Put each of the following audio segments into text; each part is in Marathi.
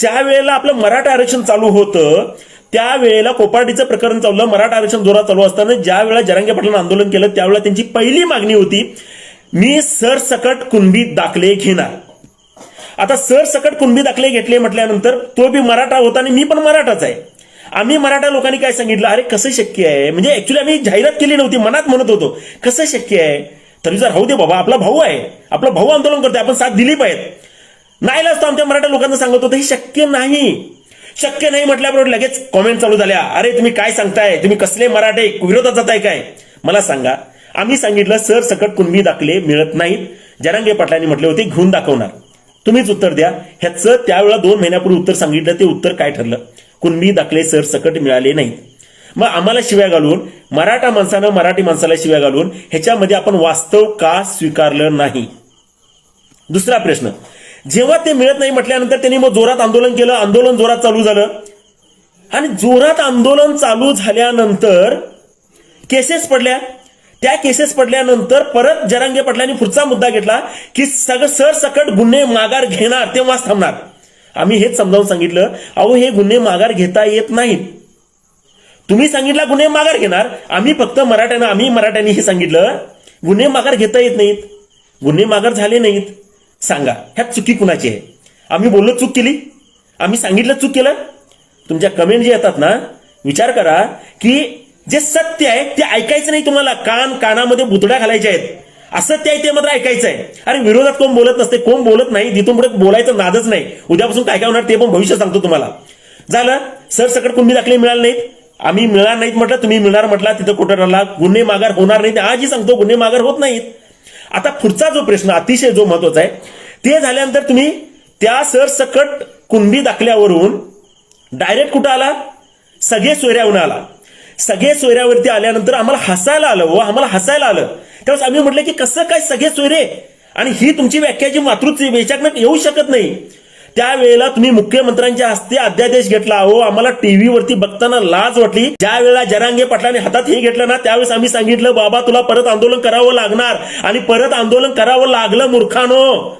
ज्या वेळेला आपलं मराठा आरक्षण चालू होतं त्यावेळेला कोपार्टीचं प्रकरण चाललं मराठा आरक्षण जोरात चालू असताना ज्या वेळेला जरांगे पाटलांना आंदोलन केलं त्यावेळेला त्यांची पहिली मागणी होती मी सरसकट कुणबी दाखले घेणार. आता सरसकट कुणबी दाखले घेतले म्हटल्यानंतर तो बी मराठा होता आणि मी पण मराठाच आहे. आम्ही मराठा लोकांनी काय सांगितलं? अरे कसं शक्य आहे? म्हणजे ऍक्च्युली आम्ही जाहिरात केली नव्हती मनात म्हणत होतो कसं शक्य आहे? तरी जर राहू दे बाबा आपला भाऊ आहे आपला भाऊ आंदोलन करतोय आपण साथ दिली पाहिजे. नाही असतो आमच्या मराठा लोकांना सांगत होतं हे शक्य नाही. शक्य नाही म्हटल्याबरोबर लगेच कॉमेंट चालू झाल्या. अरे तुम्ही काय सांगताय? तुम्ही कसले मराठे? विरोधात जाताय काय? मला सांगा आम्ही सांगितलं सर सकट कुणबी दाखले मिळत नाहीत. जरांगे पाटलांनी म्हटले होते घेऊन दाखवणार. तुम्हीच उत्तर द्या. ह्याचं त्यावेळेला दोन महिन्यापूर्वी उत्तर सांगितलं ते उत्तर काय ठरलं? कुणबी दाखले सर सकट मिळाले नाहीत. मग आम्हाला शिव्या घालून मराठा माणसानं मराठी माणसाला शिव्या घालून ह्याच्यामध्ये आपण वास्तव का स्वीकारलं नाही? दुसरा प्रश्न जेव्हा ते मिळत नाही म्हटल्यानंतर त्यांनी मग जोरात आंदोलन केलं. आंदोलन जोरात चालू झालं. आणि जोरात आंदोलन चालू झाल्यानंतर केसेस पडल्या. त्या केसेस पडल्यानंतर परत जरांगे पाटलांनी पुढचा मुद्दा घेतला की सगळं सरसकट गुन्हे माघार घेणार तेव्हाच थांबणार. आम्ही हेच समजावून सांगितलं. अहो हे गुन्हे माघार घेता येत नाहीत. तुम्ही सांगितला गुन्हे माघार घेणार. आम्ही फक्त मराठ्यानं आम्ही मराठ्यांनी हे सांगितलं. गुन्हे माघार घेता येत नाहीत. गुन्हे माघार झाले नाहीत. सांगा ह्यात चुकी कुणाची आहे? आम्ही बोललो चूक केली? आम्ही सांगितलं चूक केलं? तुमच्या कमेंट जे येतात ना विचार करा की जे सत्य आहे ते ऐकायचं नाही तुम्हाला. कान कानामध्ये बुतड्या घालायच्या आहेत. असत्य आहे ते मात्र ऐकायचं आहे अरे विरोधात कोण बोलत नसते कोण बोलत नाही तिथून पुढे बोलायचं नादच नाही. उद्यापासून काय काय होणार ते पण भविष्य सांगतो तुम्हाला. झालं? सर सकट कुणबी दाखले मिळाले नाहीत? आम्ही मिळणार नाहीत म्हटलं तुम्ही मिळणार म्हटला तिथं कुठं राहिला? गुन्हे माघार होणार नाहीत. आजही सांगतो गुन्हे माघार होत नाहीत. आता पुढचा जो प्रश्न अतिशय जो महत्त्वाचा आहे ते झाल्यानंतर तुम्ही त्या सरसकट कुणबी दाखल्यावरून डायरेक्ट कुठं आला? सगळे सोयऱ्याहून आला. सगळे सोयऱ्यावरती आल्यानंतर आम्हाला हसायला आलं व आम्हाला हसायला आलं. त्यावेळेस आम्ही म्हटलं की कसं काय सगळे सोयरे? आणि ही तुमची व्याख्या जी मातृत्व येऊ शकत नाही. त्यावेळेला तुम्ही मुख्यमंत्र्यांच्या हस्ते अध्यादेश घेतला अहो आम्हाला टीव्हीवरती बघताना लाज वाटली. ज्या वेळेला जरांगे पाटलाने हातात हे घेतलं ना त्यावेळेस आम्ही सांगितलं बाबा तुला परत आंदोलन करावं लागणार. आणि परत आंदोलन करावं लागलं मूर्खानो.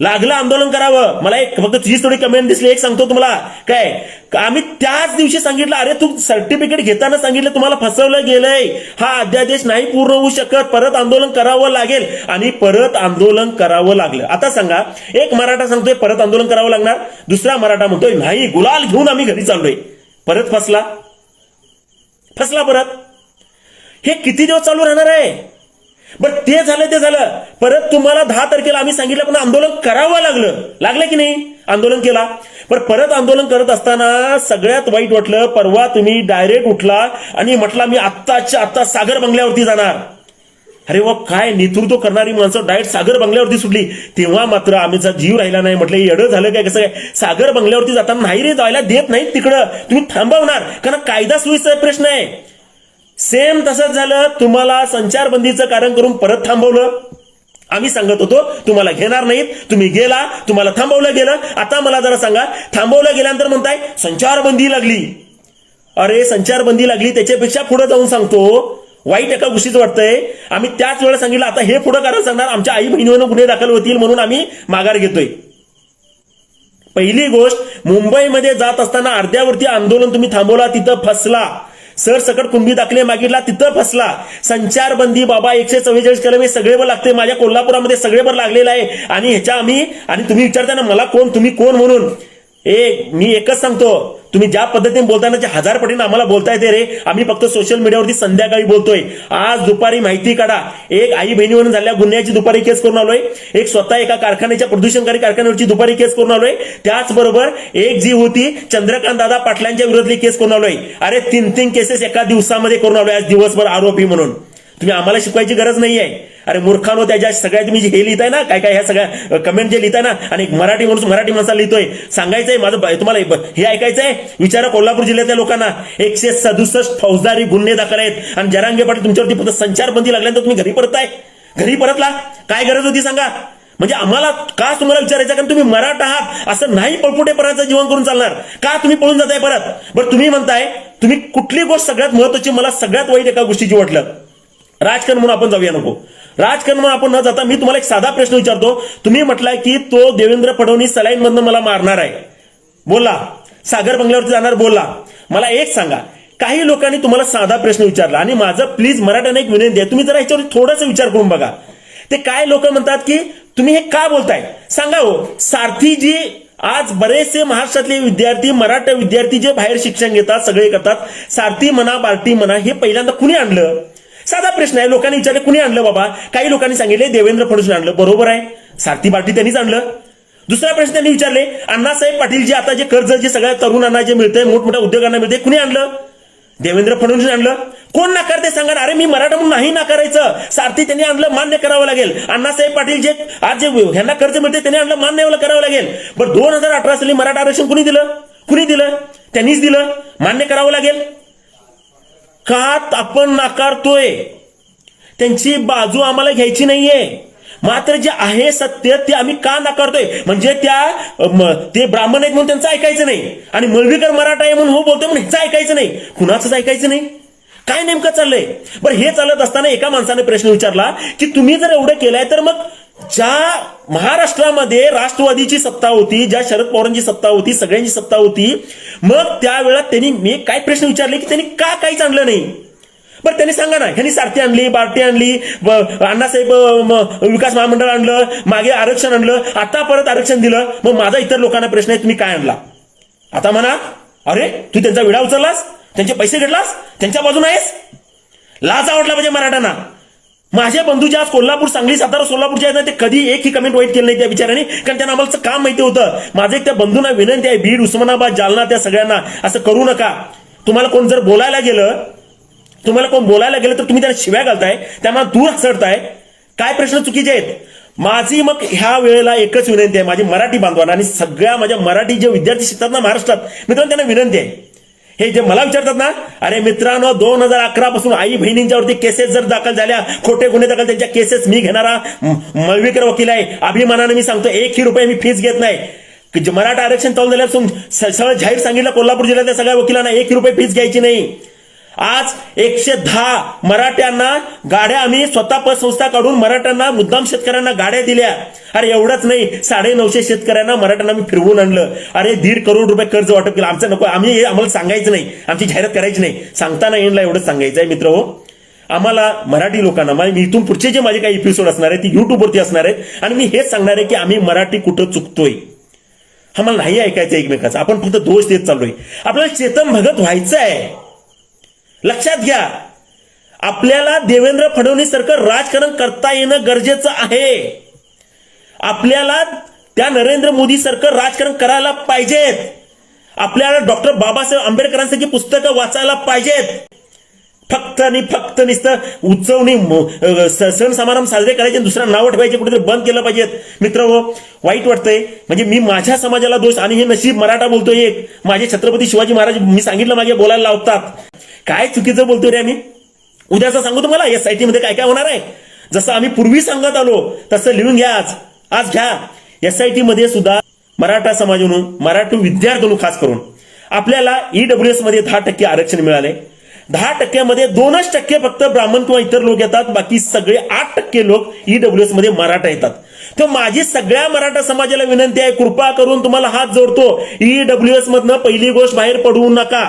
लागलं आंदोलन करावं. मला एक फक्त तीच थोडी कमेंट दिसली. एक सांगतो तुम्हाला. काय? आम्ही त्याच दिवशी सांगितलं अरे तू सर्टिफिकेट घेताना सांगितलं तुम्हाला फसवलं गेलंय. हा अध्यादेश नाही पूर्ण होऊ शकत. परत आंदोलन करावं लागेल. आणि परत आंदोलन करावं लागलं. आता सांगा एक मराठा सांगतोय परत आंदोलन करावं लागणार. दुसरा मराठा म्हणतोय नाही गुलाल घेऊन आम्ही घरी चाललोय. परत फसला. फसला परत. हे किती दिवस चालू राहणार आहे? बरं ते झालं ते झालं. परत तुम्हाला दहा तारखेला आम्ही सांगितलं पण आंदोलन करावं लागलं. लागलं की नाही? आंदोलन केला. पण परत आंदोलन करत असताना सगळ्यात वाईट वाटलं परवा तुम्ही डायरेक्ट उठला आणि म्हटला मी आत्ताच्या आत्ता सागर बंगल्यावरती जाणार. अरे वा काय नेतृत्व करणारी माणसं डायरेक्ट सागर बंगल्यावरती सुटली. तेव्हा मात्र आम्हीचा जीव राहिला नाही म्हटलं येडं झालं काय कसं काय? सागर बंगल्यावरती जाताना नाही रे जायला देत नाहीत तिकडं. तुम्ही थांबवणार. कारण कायदा सुविचा प्रश्न आहे. सेम तसंच झालं. तुम्हाला संचारबंदीचं कारण करून परत थांबवलं. आम्ही सांगत होतो तुम्हाला घेणार नाहीत. तुम्ही गेला तुम्हाला थांबवलं गेलं. आता मला जरा सांगा थांबवलं गेल्यानंतर म्हणताय संचारबंदी लागली. अरे संचारबंदी लागली त्याच्यापेक्षा पुढे जाऊन सांगतो. वाईट एका गोष्टीच वाटतंय. आम्ही त्याच वेळेला सांगितलं आता हे पुढं कारण सांगणार. आमच्या आई बहिणीवर गुन्हे दाखल होतील म्हणून आम्ही माघार घेतोय. पहिली गोष्ट मुंबईमध्ये जात असताना अर्ध्यावरती आंदोलन तुम्ही थांबवला तिथं फसला. सरसकट कुंभी दाखले मागितला तिथं फसला. संचारबंदी बाबा एकशे चव्वेचाळीस कलम हे सगळेवर लागते. माझ्या कोल्हापुरामध्ये सगळेवर लागलेलं आहे. आणि ह्याच्या आम्ही आणि तुम्ही विचारता ना मला कोण तुम्ही कोण म्हणून? ए मी एकच सांगतो तुम्ही ज्या पद्धतीने बोलताना हजार पटीने आम्हाला बोलता येते रे. आम्ही फक्त सोशल मीडियावरती संध्याकाळी बोलतोय. आज दुपारी माहिती काढा. एक आई बहिणीवरून झाल्या गुन्ह्याची दुपारी केस करून आलोय. एक स्वतः एका कारखान्याच्या प्रदूषणकारी कारखान्यावरची दुपारी केस करून आलोय. त्याचबरोबर एक जी होती चंद्रकांत दादा पाटलांच्या विरोधातली केस करून आलोय. अरे तीन तीन केसेस एका दिवसामध्ये करून आलोय. आज दिवसभर आरोपी म्हणून. तुम्ही आम्हाला शिकवायची गरज नाही आहे अरे मूर्खानो त्याच्या सगळ्या तुम्ही जे हे लिहिताय ना काय काय ह्या सगळ्या कमेंट जे लिहिताय ना आणि मराठी माणूस मराठी माणसाला लिहितोय. सांगायचंय माझं ब- तुम्हाला ब- हे ऐकायचंय? विचारा कोल्हापूर जिल्ह्यातल्या लोकांना. एकशे सदुसष्ट फौजदारी गुन्हे दाखल आहेत. आणि जरांगे पाटील तुमच्यावरती फक्त संचारबंदी लागल्यानंतर तुम्ही घरी परताय घरी परतला? काय गरज होती सांगा? म्हणजे आम्हाला का तुम्हाला विचारायचं? कारण तुम्ही मराठा आहात. असं नाही पळपुटेपणाचं जीवन करून चालणार. का तुम्ही पळून जाताय परत? बरं तुम्ही म्हणताय तुम्ही कुठली गोष्ट सगळ्यात महत्वाची मला सगळ्यात वाईट एका गोष्टीची वाटलं. राजकारण म्हणून आपण जाऊया नको. राजकारण म्हणून आपण न जाता मी तुम्हाला एक साधा प्रश्न विचारतो. तुम्ही म्हटलाय की तो देवेंद्र फडणवीस सलाईन मधनं मला मारणार आहे. बोला. सागर बंगल्यावरती जाणार बोला. मला एक सांगा. काही लोकांनी तुम्हाला साधा प्रश्न विचारला आणि माझं प्लीज मराठ्याने एक विनंती आहे. तुम्ही जरा ह्याच्यावर थोडासा विचार करून बघा. ते काय लोक म्हणतात की तुम्ही हे का बोलताय? सांगा हो. सारथी जी आज बरेचसे महाराष्ट्रातले विद्यार्थी मराठा विद्यार्थी जे बाहेर शिक्षण घेतात सगळे करतात सारथी म्हणा बार्टी म्हणा हे पहिल्यांदा कुणी आणलं? साधा प्रश्न आहे. लोकांनी विचारले कुणी आणलं बाबा? काही लोकांनी सांगितले देवेंद्र फडणवीस आणलं. बरोबर आहे. सारथी पाटील त्यांनीच आणलं. दुसरा प्रश्न त्यांनी विचारले अण्णासाहेब पाटील जे आता जे कर्ज जे सगळ्या तरुणांना जे मिळतंय मोठमोठ्या उद्योगांना मिळते कुणी आणलं? देवेंद्र फडणवीस आणलं. कोण नाकारते सांगा ना? अरे मी मराठा म्हणून नाही नाकारायचं. सारथी त्यांनी आणलं मान्य करावं लागेल. अण्णासाहेब पाटील जे आज जे ह्यांना कर्ज मिळते त्यांनी आणलं मान्य करावं लागेल. बरं दोन हजार अठरा साली मराठा आरक्षण कुणी दिलं? कुणी दिलं? त्यांनीच दिलं. मान्य करावं लागेल. कात आपण नाकारतोय. त्यांची बाजू आम्हाला घ्यायची नाहीये. मात्र जे आहे सत्य ते आम्ही का नाकारतोय? म्हणजे त्या ते ब्राह्मण आहेत म्हणून त्यांचं ऐकायचं नाही. आणि मळवीकर मराठा आहे म्हणून हो बोलतोय म्हणून ह्याचं ऐकायचं नाही. कुणाचंच ऐकायचं नाही. काय नेमकं चाललंय? बरं हे चालत असताना एका माणसाने प्रश्न विचारला की तुम्ही जर एवढं केलंय तर मग ज्या महाराष्ट्रामध्ये राष्ट्रवादीची सत्ता होती ज्या शरद पवारांची सत्ता होती सगळ्यांची सत्ता होती मग त्यावेळा त्यांनी मी काय प्रश्न विचारले की त्यांनी का काहीच आणलं नाही? बरं त्यांनी सांगा ना ह्यांनी सारथी आणली बार्टी आणली अण्णासाहेब विकास महामंडळ आणलं मागे आरक्षण आणलं आता परत आरक्षण दिलं मग माझा इतर लोकांना प्रश्न आहे तुम्ही काय आणला? आता म्हणा अरे तू त्यांचा विडा उचललास? त्यांचे पैसे घडलास त्यांच्या बाजून आहेस? लाज आवडला पाहिजे मराठ्यांना. माझे बंधू आज कोल्हापूर सांगली सातारा सोलापूरचे आहेत ना ते कधी एक ही कमेंट वाईट केली नाही त्या बिचाराने कारण त्यांना आम्हाला काम माहिती होतं. माझं एक त्या बंधूंना विनंती आहे बीड उस्मानाबाद जालना त्या सगळ्यांना असं करू नका. तुम्हाला कोण जर बोलायला गेलं तुम्हाला कोण बोलायला गेलं तर तुम्ही त्यांना शिव्या घालताय त्यांना दूर सरताय काय प्रश्न चुकीचे आहेत? माझी मग ह्या वेळेला एकच विनंती आहे माझी मराठी बांधवांना आणि सगळ्या माझ्या मराठी जे विद्यार्थी शिकतात ना महाराष्ट्रात मित्रांनो त्यांना विनंती आहे. हे जे मला विचारतात ना अरे मित्रांनो दोन हजार अकरा पासून आई बहिणींच्यावरती केसेस जर दाखल झाल्या खोटे गुन्हे दाखल त्यांच्या केसेस मी घेणारा म- मळवीकर वकील आहे. अभिमानाने मी सांगतो एकही रुपये मी फीस घेत नाही. मराठा आरक्षण चालू झाल्यापासून सरळ जाहीर सांगितलं कोल्हापूर जिल्ह्यातल्या सगळ्या वकिलांना एक रुपये फीस घ्यायची नाही. आज एकशे दहा मराठ्यांना गाड्या आम्ही स्वतः पतसंस्था काढून मराठ्यांना मुद्दाम शेतकऱ्यांना गाड्या दिल्या. अरे एवढंच नाही साडे नऊशे शेतकऱ्यांना मराठ्यांना आम्ही फिरवून आणलं. अरे दीड करोड रुपये कर्ज वाटप केलं. आमचं नको आम्ही हे आम्हाला सांगायचं नाही. आमची जाहिरात करायची नाही. सांगताना येणला एवढंच सांगायचं आहे मित्र हो. आम्हाला मराठी लोकांना म्हणजे मी इथून पुढचे जे माझे काही एपिसोड असणार आहेत ती युट्यूबवरती असणार आहेत. आणि मी हेच सांगणार आहे की आम्ही मराठी कुठं चुकतोय. आम्हाला नाही ऐकायचं एकमेकाचं. आपण फक्त दोष देत चाललोय. आपल्याला चेतन भगत व्हायचं आहे लक्षात घ्या. आपल्याला देवेंद्र फडणवीस सारखं राजकारण करता येणं गरजेचं आहे. आपल्याला त्या नरेंद्र मोदी सारखं राजकारण करायला पाहिजेत. आपल्याला डॉक्टर बाबासाहेब आंबेडकरांसारखी पुस्तकं वाचायला पाहिजेत. फक्त आणि फक्त नुसतं उत्सवनी स- सण समारंभ साजरे करायचे दुसरं नाव नावं ठेवायचे कुठेतरी बंद केलं पाहिजेत मित्र हो वाईट वाटतंय. म्हणजे मी माझ्या समाजाला दोष आणि हे नशीब मराठा बोलतोय एक. माझे छत्रपती शिवाजी महाराज मी सांगितलं मागे बोलायला लावतात. काय चुकीचं बोलतोय रे आम्ही? उद्याचं सांगू तुम्हाला एस आय टी मध्ये काय काय होणार आहे? जसं आम्ही पूर्वी सांगत आलो तसं लिहून घ्या आज. आज घ्या. एस आय टी मध्ये सुद्धा मराठा समाज म्हणून मराठी विद्यार्थी खास करून आपल्याला ईडब्ल्यू एसमध्ये दहा टक्के आरक्षण मिळाले दहा टक्क्यामध्ये दोनच टक्के फक्त ब्राह्मण किंवा इतर लोक येतात बाकी सगळे आठ टक्के लोक ईडब्ल्यू एसमध्ये मराठा येतात. तर माझी सगळ्या मराठा समाजाला विनंती आहे कृपा करून तुम्हाला हात जोडतो. ईडब्ल्यू एस मधनं पहिली गोष्ट बाहेर पडवू नका.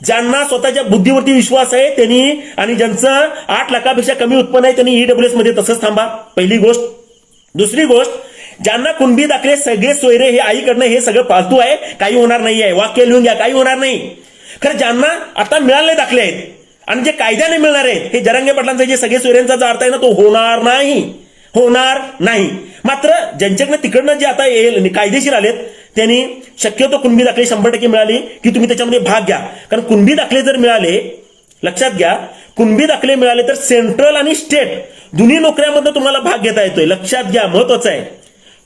ज्यांना स्वतःच्या बुद्धीवरती विश्वास आहे त्यांनी आणि ज्यांचं आठ लाखापेक्षा कमी उत्पन्न आहे त्यांनी ईडब्ल्यू एसमध्ये तसंच थांबा. पहिली गोष्ट. दुसरी गोष्ट ज्यांना कुणबी दाखले सगळे सोयरे हे आईकडनं हे सगळं फालतू आहे काही होणार नाही आहे वाक्य लिहून घ्या काही होणार नाही. खरं ज्यांना आता मिळाले दाखले आहेत आणि जे कायद्याने मिळणार आहेत हे जरांगे पाटलांचे जे सगळे सोयऱ्यांचा जो अर्थ आहे ना तो होणार नाही. होणार नाही. मात्र ज्यांच्याकडनं तिकडनं जे आता येईल कायदेशीर आलेत त्यांनी शक्यतो कुणबी दाखले शंभर टक्के मिळाली की तुम्ही त्याच्यामध्ये भाग घ्या. कारण कुणबी दाखले जर मिळाले लक्षात घ्या कुणबी दाखले मिळाले तर सेंट्रल आणि स्टेट दोन्ही नोकऱ्यामध्ये तुम्हाला भाग घेता येतोय. लक्षात घ्या महत्वाचं आहे.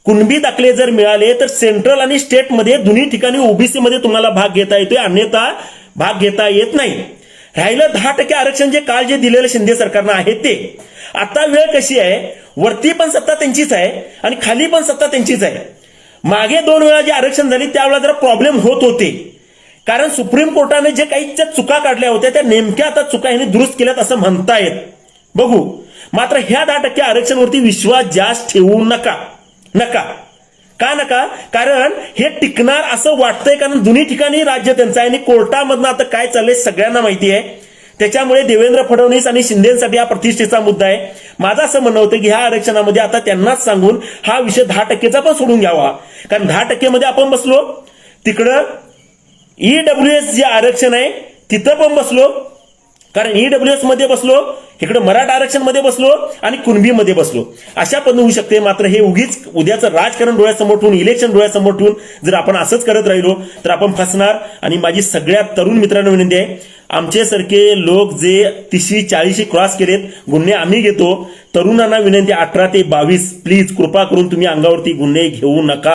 कुणबी दाखले जर मिळाले तर सेंट्रल आणि स्टेटमध्ये दोन्ही ठिकाणी ओबीसी मध्ये तुम्हाला भाग घेता येतोय अन्यथा भाग घेता येत नाही. राहिलं दहा टक्के आरक्षण जे काल जे दिलेलं शिंदे सरकारनं आहे ते. आता वेळ कशी आहे? वरती पण सत्ता त्यांचीच आहे आणि खाली पण सत्ता त्यांचीच आहे. मागे दोन वेळा जे आरक्षण झाली त्यावेळेला जरा प्रॉब्लेम होत होते. कारण सुप्रीम कोर्टाने जे काही ज्या चुका काढल्या होत्या त्या नेमक्या आता चुका ह्यांनी दुरुस्त केल्यात असं म्हणतायत. बघू. मात्र ह्या दहा टक्के आरक्षणवरती विश्वास जास्त ठेवू नका. नका. का नका? कारण हे टिकणार असं वाटतंय कारण दोन्ही ठिकाणी राज्य त्यांचं आहे आणि कोर्टामधनं आता काय चाललंय सगळ्यांना माहिती आहे. त्याच्यामुळे देवेंद्र फडणवीस आणि शिंदेसाठी हा प्रतिष्ठेचा मुद्दा आहे. माझं असं म्हणणं होतं की ह्या आरक्षणामध्ये आता त्यांनाच सांगून हा विषय दहा टक्केचा पण सोडून घ्यावा. कारण दहा टक्केमध्ये आपण बसलो तिकडं ईडब्ल्यू एस जे आरक्षण आहे तिथं पण बसलो. कारण ईडब्ल्यू एसमध्ये बसलो इकडे मराठा आरक्षणमध्ये बसलो आणि कुणबीमध्ये बसलो. अशा पण होऊ शकते. मात्र हे उगीच उद्याचं राजकारण डोळ्यासमोर ठेवून इलेक्शन डोळ्यासमोर ठेवून जर आपण असंच करत राहिलो तर आपण फसणार. आणि माझी सगळ्या तरुण मित्रांना विनंती आहे आमच्यासारखे लोक जे तीसशे चाळीशी क्रॉस केलेत गुन्हे आम्ही घेतो. तरुणांना विनंती अठरा ते बावीस प्लीज कृपा करून तुम्ही अंगावरती गुन्हे घेऊ नका.